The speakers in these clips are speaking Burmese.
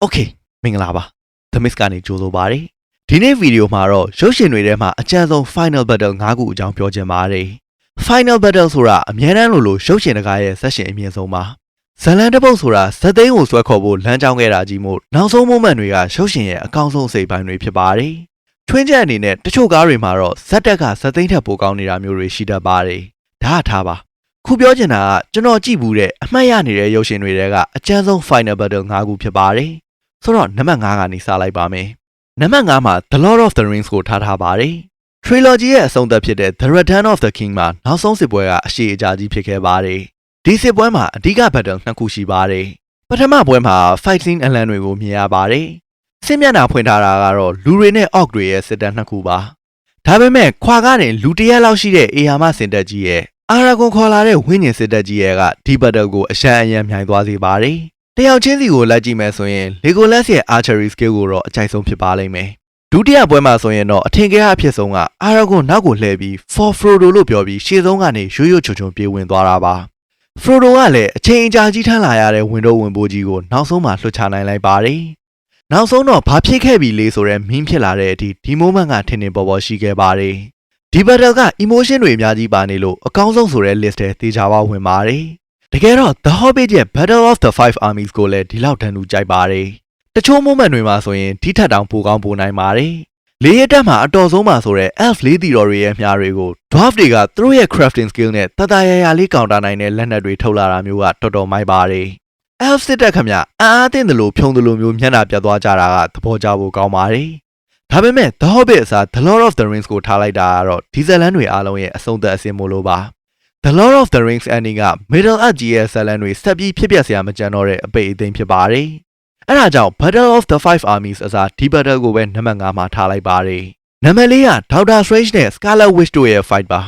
โอเคမင်္ဂလာပါ The Mist ကနေကြိုဆိုပါရစေဒီနေ့ဗီဒီယိုမှာတော့ရုပ်ရှင်တွေထဲမှာအကြမ်းဆုံး Final Battle ၅ခုအကြောင်းပြောချင်ပါတယ် Final Battle ဆိုတာအများတန်းလို့လို့ရုပ်ရှင်တကားရဲ့ဆက်ရှင်အမြင့်ဆုံးပါဇလန်တစ်ပုတ်ဆိုတာဇက်သိန်းကိုဆွဲခေါ်ဖို့လမ်းကြောင်းခဲ့တာကြီးမို့နောက်ဆုံး moment တွေကရုပ်ရှင်ရဲ့အကောင်းဆုံးစိတ်ပိုင်းတွေဖြစ်ပါတယ်ထွင်းချက်အနေနဲ့တချို့ကားတွေမှာတော့ဇက်တက်ကဇက်သိန်းထက်ပိုကောင်းနေတာမျိုးတွေရှိတတ်ပါတယ်ဒါကထားပါ ခုပြောချင်တာကကျွန်တော်ကြည့်ဘူးတဲ့အမှတ်ရနေတဲ့ရုပ်ရှင်တွေထဲကအကျဉ်းဆုံး Final Battle ၅ခုဖြစ်ပါတယ်။ ဆိုတော့နံပါတ်5ကနေစလိုက်ပါမယ်။နံပါတ်5မှာ The Lord of the Rings ကိုထားထားပါတယ်။ Trilogy ရဲ့အဆုံးသတ်ဖြစ်တဲ့ The Return of the King မှာနောက်ဆုံးစစ်ပွဲကအရှိအကြာကြီးဖြစ်ခဲ့ပါတယ်။ဒီစစ်ပွဲမှာအဓိက battle နှစ်ခုရှိပါတယ်။ပထမပွဲမှာ fight scene အလံတွေကိုမြင်ရပါတယ်။စစ်မျက်နှာဖွင့်ထားတာကတော့လူတွေနဲ့ orc တွေရဲ့စစ်တပ်နှစ်ခုပါ။ဒါပေမဲ့ခွာကနေလူတရက်လောက်ရှိတဲ့အေယာမစင်တက်ကြီးရဲ့အာရာဂွန်ခေါ်လာတဲ့ဝိညာဉ်စစ်တက်ကြီးရဲ့ကဒီဘတ်တယ်ကိုအရှမ်းအယံမြိုင်သွားစေပါတယ်။ တယောက်ချင်းစီကိုလိုက်ကြည့်မယ်ဆိုရင် Legolas ရဲ့ archery skill ကိုတော့အကြိုက်ဆုံးဖြစ်ပါလိမ့်မယ်။ဒုတိယပွဲမှာဆိုရင်တော့အထင်ကရအဖြစ်ဆုံးကအာရာဂွန်နောက်ကိုလှည့်ပြီး For Frodo လို့ပြောပြီးရှေ့ဆုံးကနေရွရွချုံချုံပြေးဝင်သွားတာပါ။ Frodo ကလည်းအချိန်အကြာကြီးထမ်းလာရတဲ့ဝင်တော့ဝင်ပိုးကြီးကိုနောက်ဆုံးမှလွှတ်ချနိုင်လိုက်ပါတယ်။နောက်ဆုံးတော့ဘာဖြစ်ခဲ့ပြီလေဆိုတော့မင်းဖြစ်လာတဲ့အထိဒီ moment ကထင်ထင်ပေါ်ပေါ်ရှိခဲ့ပါတယ်။ဒီ battle က emotion တွေအများကြီးပါနေလို့အကောင်းဆုံးဆိုတဲ့ list ထဲတေချာပါဝင်ပါတယ်။ တကယ်တော့ The Hobbit ရဲ့ Battle of the Five Armies ကိုလည်းဒီလောက်တန်းတူကြိုက်ပါတယ်။တချို့ moment တွေမှာဆိုရင်ဒီထက်တောင်ပိုကောင်းပိုနိုင်ပါတယ်။လေးရတက်မှာအတော်ဆုံးမှာဆိုတဲ့ elf လေးတီတော်တွေရဲ့မြားတွေကို dwarf တွေကသူတို့ရဲ့ crafting skill နဲ့တတရရလေးကောင်တာနိုင်တဲ့လက်နက်တွေထုတ်လာတာမျိုးကတော်တော်မိုက်ပါတယ်။ elf စစ်တက်ခမအံ့အားသင့်တယ်လို့ဖြုံတယ်လို့မျိုးမျက်နှာပြတ်သွားကြတာကသဘောကျဖို့ကောင်းပါတယ်။ဒါပေမဲ့ The Hobbit အစား The Lord of the Rings ကိုထားလိုက်တာကတော့ဒီဇလန်တွေအားလုံးရဲ့အဆုံးသက်အစင်မို့လို့ပါ The Lord of the Rings ending က Middle Earth ကြီးရဲ့ဇလန်တွေဆက်ပြီးဖြစ်ပျက်စရာမကြံတော့တဲ့အပိတ်အသိမ်းဖြစ်ပါတယ်။အဲဒါကြောင့် Battle of the Five Armies အစားဒီ battle ကိုပဲနံပါတ်5မှာထားလိုက်ပါတယ်။နံပါတ်4က Doctor Strange နဲ့ Scarlet Witch တို့ရဲ့ fight ပါ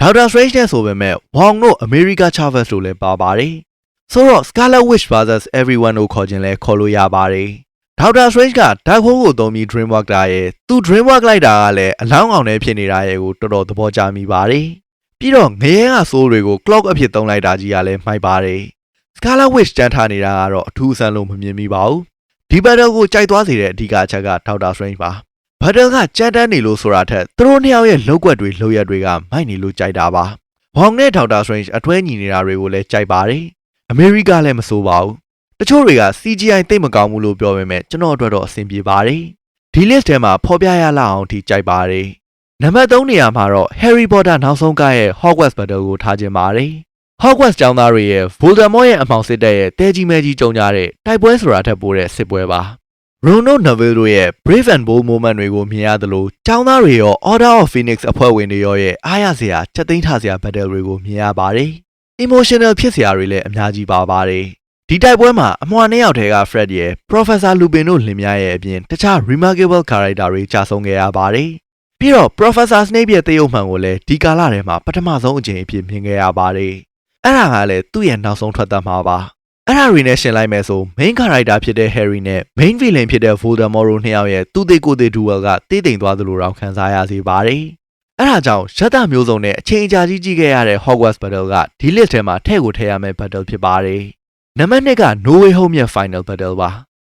Doctor Strange နဲ့ဆိုပေမဲ့ Wong တို့ America Chavez တို့လည်းပါပါတယ်။ဆိုတော့ Scarlet Witch vs Everyone တို့ခေါ်ခြင်းလဲခေါ်လို့ရပါတယ်။ဒေါက်တာ Strange က Dark Hole ကိုသုံးပြီး Dreamwork တာရဲ့သူ Dreamwork လိုက်တာကလည်းအလောင်းအောင်နဲ့ဖြစ်နေတာရဲ့ကိုတော်တော်သဘောကျမိပါတယ်။ ပြီးတော့ငရဲက soul တွေကို clock အဖြစ်သုံးလိုက်တာကြီးကလည်းမိုက်ပါတယ်။ Scarlet Witch တန်းထားနေတာကတော့အထူးအဆန်းလို့မမြင်မိပါဘူး။ဒီ battle ကိုကြိုက်သွားစေတဲ့အဓိကအချက်ကဒေါက်တာ Strange ပါ။ battle ကကြမ်းတမ်းနေလို့ဆိုတာထက်သူတို့နှစ်ယောက်ရဲ့လောက်ွက်တွေလောက်ရက်တွေကမိုက်နေလို့ကြိုက်တာပါ။ Wong နဲ့ဒေါက်တာ Strange အတွဲညီနေတာတွေကိုလည်းကြိုက်ပါတယ်။ America လည်းမဆိုးပါဘူး။တချို့တွေက CGI သိပ်မကောင်းဘူးလို့ပြောပေမဲ့ကျွန်တော်အတွက်တော့အဆင်ပြေပါတယ်။ဒီ list ထဲမှာဖော်ပြရလောက်အောင်ထိကြိုက်ပါတယ်။ နံပါတ်3နေရာမှာတော့ Harry Potter နောက်ဆုံးကားရဲ့ Hogwarts Battle ကိုထားခြင်းပါတယ်။ Hogwarts ကျောင်းသားတွေရဲ့ Voldemort ရဲ့အမှောင်စစ်တပ်ရဲ့တဲကြီးမဲကြီးကြုံကြတဲ့တိုက်ပွဲဆိုတာထက်ပိုတဲ့စစ်ပွဲပါ။ Ron တို့ Neville တို့ရဲ့ Brave and Bold moment တွေကိုမြင်ရသလိုကျောင်းသားတွေရော Order of Phoenix အဖွဲ့ဝင်တွေရောရဲ့အားရစရာချက်သိမ်းထားစရာ battle တွေကိုမြင်ရပါတယ်။ emotional ဖြစ်စရာတွေလည်းအများကြီးပါပါတယ်။ဒီတိုက်ပွဲမှာအမွှာနှစ်ယောက်ထဲက Fred ရဲ့ Professor Lupin တို့လင်မယားရဲ့အပြင်တခြား remarkable character တွေကြာဆုံးခဲ့ရပါတယ်။ ပြီးတော့ Professor Snape ရဲ့တရုပ်မှန်ကိုလည်းဒီကာလထဲမှာပထမဆုံးအကြိမ်အဖြစ်မြင်ခဲ့ရပါတယ်။အဲ့ဒါကလည်းသူ့ရဲ့နောက်ဆုံးထွက်သက်မှာပါ။အဲ့ဒါတွေနဲ့ရှင်းလိုက်မယ်ဆို main character ဖြစ်တဲ့ Harry နဲ့ main villain ဖြစ်တဲ့ Voldemort တို့နှစ်ယောက်ရဲ့သူသေးကိုယ်သေး duel ကတည်တိမ်သွားသလိုတောင်ခံစားရစေပါတယ်။အဲ့ဒါကြောင့်ရက်တာမျိုးစုံနဲ့အချိန်အကြာကြီးကြည့်ခဲ့ရတဲ့ Hogwarts Battle ကဒီ list ထဲမှာထည့်ကိုထည့်ရမယ့် battle ဖြစ်ပါတယ်။နံပါတ်2က No Way Home ရဲ့ final battle ပါ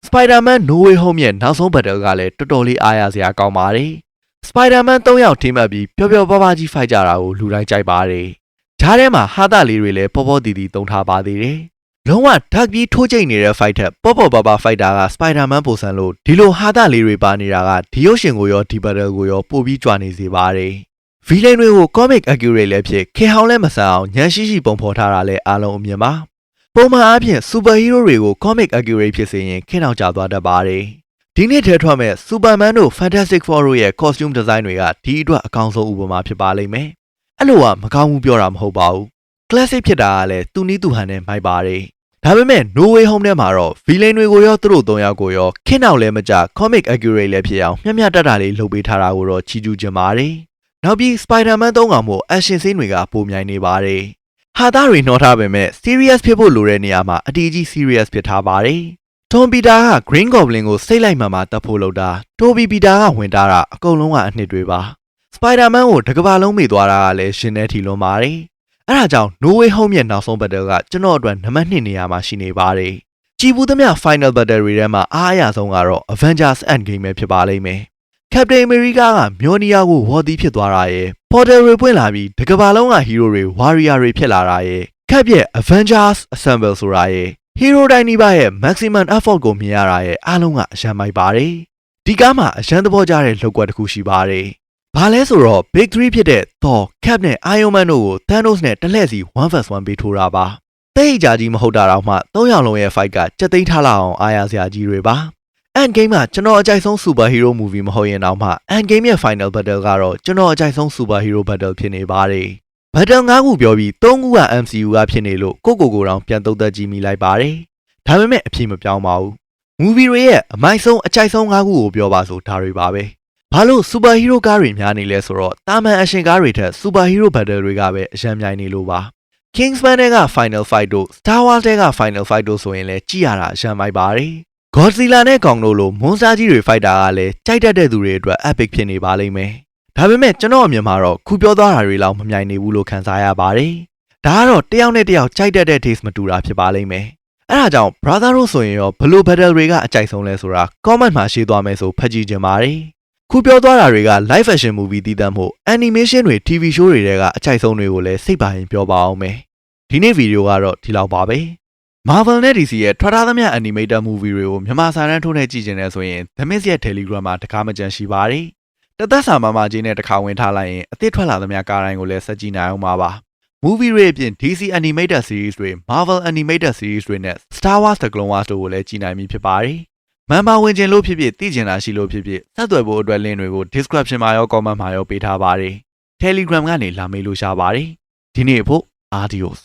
Spider-Man No Way Home ရဲ့နောက်ဆုံး battle ကလည်းတော်တော်လေးအားရစရာကောင်းပါတယ်။ Spider-Man 3ယောက် team up ပြီးပျော်ပျော်ပါးပါးကြီး fight ကြတာကိုလူတိုင်းကြိုက်ပါတယ်။ဂျားထဲမှာဟာတာလေးတွေလည်းပေါ်ပေါ်တီတီတုံထားပါသေးတယ်။လုံးဝဓာတ်ပြီးထိုးကျိတ်နေတဲ့ fight ထက်ပေါ်ပေါ်ပါပါ fighter က Spider-Man ပုံစံလို့ဒီလိုဟာတာလေးတွေပါနေတာကဒီရုပ်ရှင်ကိုရောဒီ battle ကိုရောပိုပြီးကြွနေစေပါတယ်။ villain တွေကို comic accurate လည်းဖြစ်ခေဟောင်းလည်းမဆန်အောင်ညံရှိရှိပုံဖော်ထားတာလည်းအားလုံးအမြင်ပါပုံမှန်အားဖြင့် superhero တွေကို comic accurate ဖြစ်စေရင်ခင်းအောင်ကျသွားတတ်ပါတယ် ဒီနေ့ထဲထွက်မဲ့ Superman တို့ Fantastic Four တို့ရဲ့ costume design တွေကဒီအတွက်အကောင်းဆုံးဥပမာဖြစ်ပါလိမ့်မယ်အဲ့လိုကမကောင်းဘူးပြောတာမဟုတ်ပါဘူး classic ဖြစ်တာကလည်းသူနည်းသူဟန်နဲ့မိုက်ပါတယ်ဒါပေမဲ့ No Way Home ထဲမှာတော့ villain တွေကိုရောသူတို့သုံးယောက်ကိုရောခင်းအောင်လည်းမကြ comic accurate လည်းဖြစ်အောင်မျက်မျှတတလေးလုပ်ပေးထားတာကိုတော့ချီးကျူးချင်ပါတယ်နောက်ပြီး Spider-Man 3ကောင်မို့ action scene တွေကပုံမြိုင်နေပါတယ်ဟာသားတွေနှောထားပေမဲ့ serious ဖြစ်ဖို့လိုတဲ့နေရာမှာအတီးကြီး serious ဖြစ်ထားပါတယ်။ Tom Peter က Green Goblin ကိုစိတ်လိုက်မှန်မှတတ်ဖို့လုပ်တာ Toby Peter ကဝင်တာတာအကုန်လုံးကအနှစ်တွေပါ။ Spider-Man ကိုတစ်ကမ္ဘာလုံးမေ့သွားတာကလည်းရှင်နေထီလွန်ပါတယ်။အဲဒါကြောင့် No Way Home ရဲ့နောက်ဆုံး battle ကကျွန်တော်အတွက်နံပါတ်2နေရာမှာရှိနေပါတယ်ကြည်ဘူးသမျှ Final Battle တွေထဲမှာအားအရဆုံးကတော့ Avengers Endgame ပဲဖြစ်ပါလိမ့်မယ်။ Captain America ကမျိုးနီယာကိုဝေါ်သီးဖြစ်သွားတာရယ် Portal တွေပွင့်လာပြီးတစ်ကမ္ဘာလုံးက hero တွေ warrior တွေဖြစ်လာတာရယ်ခပ်ရဲ့ Avengers Assemble ဆိုတာရယ် hero တိုင်းဒီပါရဲ့ maximum effort ကိုမြင်ရတာရယ်အားလုံးကအရန်မိုက်ပါတယ်။ဒီကားမှာအရန်သဘောကျတဲ့လောက်ကွက်တစ်ခုရှိပါတယ်။ဘာလဲဆိုတော့ Big 3ဖြစ်တဲ့ Thor, Cap နဲ့ Iron Man တို့ကို Thanos နဲ့တစ်လှည့်စီ 1vs1 ပေးထိုးတာပါ။တိတ်ကြကြီးမဟုတ်တာတော့မှ၃ယောက်လုံးရဲ့ fight ကကြက်သိမ်းထားလောက်အောင်အားရစရာကြီးတွေပါ။ Endgame ကကျွန်တော်အကြိုက်ဆုံး superhero movie မဟုတ်ရင်တော့မှ Endgame ရဲ့ final battle ကတော့ကျွန်တော်အကြိုက်ဆုံး superhero battle ဖြစ်နေပါတယ်။ battle ၅ခုပြောပြီး၃ခုက MCU ကဖြစ်နေလို့ကိုကိုကိုတောင်ပြန်သုံးသက်ကြည့်မိလိုက်ပါတယ်။ဒါပေမဲ့အဖြစ်မပြောင်းပါဘူး။ movie တွေရဲ့အမိုက်ဆုံးအကြိုက်ဆုံး၅ခုကိုပြောပါဆိုဒါတွေပါပဲ။ဘာလို့ superhero ကားတွေများနေလဲဆိုတော့တာမန်အရှင်ကားတွေထက် superhero battle တွေကပဲအရန်မြိုင်နေလို့ပါ။ Kingsman တဲ့က Final Fight တို့ Star Wars တဲ့က Final Fight တို့ဆိုရင်လည်းကြည့်ရတာအရန်မိုက်ပါတယ်။ Godzilla နဲ့ကောင်တို့လိုမွန်စတာကြီးတွေ fight တာကလည်းကြိုက်တတ်တဲ့သူတွေအတွက် epic ဖြစ်နေပါလိမ့်မယ်။ ဒါပေမဲ့ကျွန်တော်အမြင်မှာတော့ခုပြောသွားတာတွေလောက်မမြိုင်နေဘူးလို့ခံစားရပါတယ်။ဒါကတော့တယောက်နဲ့တယောက်ကြိုက်တတ်တဲ့ taste မတူတာဖြစ်ပါလိမ့်မယ်။အဲဒါကြောင့် brother တို့ဆိုရင်ရောဘလို့ battle တွေကအကြိုက်ဆုံးလဲဆိုတာ comment မှာရှင်းသွားမယ်ဆိုဖတ်ကြည့်ကြပါတယ်။ခုပြောသွားတာတွေက live action movie တည်တတ်မှု animation တွေ TV show တွေတဲကအကြိုက်ဆုံးတွေကိုလည်းစိတ်ပါရင်ပြောပါအောင်မယ်။ဒီနေ့ဗီဒီယိုကတော့ဒီလောက်ပါပဲ။ Marvel နဲ့ DC ရဲ့ထွက်ထားသမျှ animated movie တွေကိုမြန်မာစာတန်းထိုးနဲ့ကြည့်ကျင်နေဆိုရင် The Mist ရဲ့ Telegram မှာတကားမကြမ်းရှိပါတယ်။ တသက်စာမမကြီးနဲ့တစ်ခါဝင်ထားလိုက်ရင်အသစ်ထွက်လာသမျှကားတိုင်းကိုလည်းစက်ကြည့်နိုင်အောင်ပါပါ။ movie တွေအပြင် DC animated series တွေ Marvel animated series တွေနဲ့ Star Wars The Clone Wars တို့ကိုလည်းကြည့်နိုင်ပြီဖြစ်ပါတယ်။မန်ပါဝင်ခြင်းလို့ဖြစ်ဖြစ်သိကျင်တာရှိလို့ဖြစ်ဖြစ်ဆက်သွယ်ဖို့အတွက် link တွေကို description မှာရော comment မှာရောပေးထားပါတယ်။ Telegram ကနေလာမေးလို့ရပါတယ်။ဒီနေ့ဖို့ adios